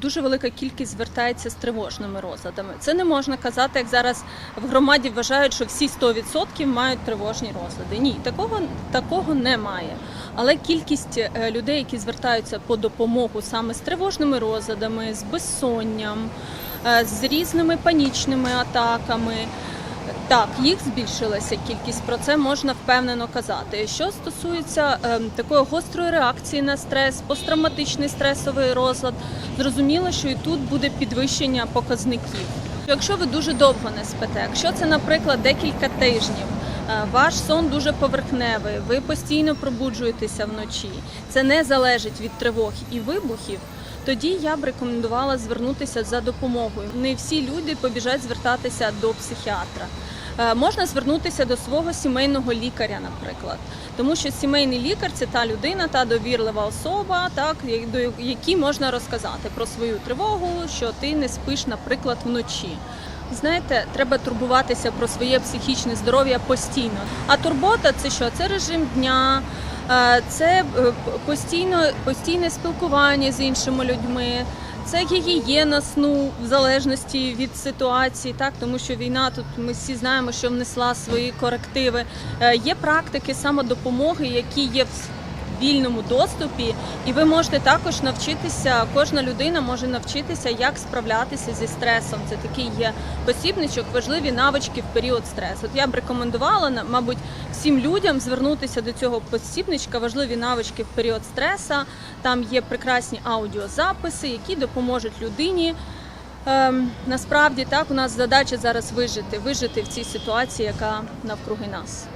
Дуже велика кількість звертається з тривожними розладами. Це не можна казати, як зараз в громаді вважають, що всі 100% мають тривожні розлади. Ні, такого, такого немає. Але кількість е, людей, які звертаються по допомогу саме з тривожними розладами, з безсонням, е, з різними панічними атаками. Так, їх збільшилася кількість, про це можна впевнено казати. Що стосується е, такої гострої реакції на стрес, посттравматичний стресовий розлад, зрозуміло, що і тут буде підвищення показників. Якщо ви дуже довго не спите, якщо це, наприклад, декілька тижнів, е, ваш сон дуже поверхневий, ви постійно пробуджуєтеся вночі, це не залежить від тривог і вибухів. Тоді я б рекомендувала звернутися за допомогою. Не всі люди побіжать звертатися до психіатра. Е, Можна звернутися до свого сімейного лікаря, наприклад, тому що сімейний лікар це та людина, та довірлива особа, так до якій можна розказати про свою тривогу, що ти не спиш, наприклад, вночі. Знаєте, треба турбуватися про своє психічне здоров'я постійно. А турбота це що? Це режим дня, е, це е, постійно, постійне спілкування з іншими людьми. Це гігієна сну в залежності від ситуації, так тому що війна тут ми всі знаємо, що внесла свої корективи. Е, Є практики самодопомоги, які є в вільному доступі, і ви можете також навчитися. Кожна людина може навчитися, як справлятися зі стресом. Це такий є посібничок, важливі навички в період стресу. От я б рекомендувала мабуть всім людям звернутися до цього посібничка, важливі навички в період стреса. Там є прекрасні аудіозаписи, які допоможуть людині. Ем, насправді так у нас задача зараз вижити, вижити в цій ситуації, яка навкруги нас.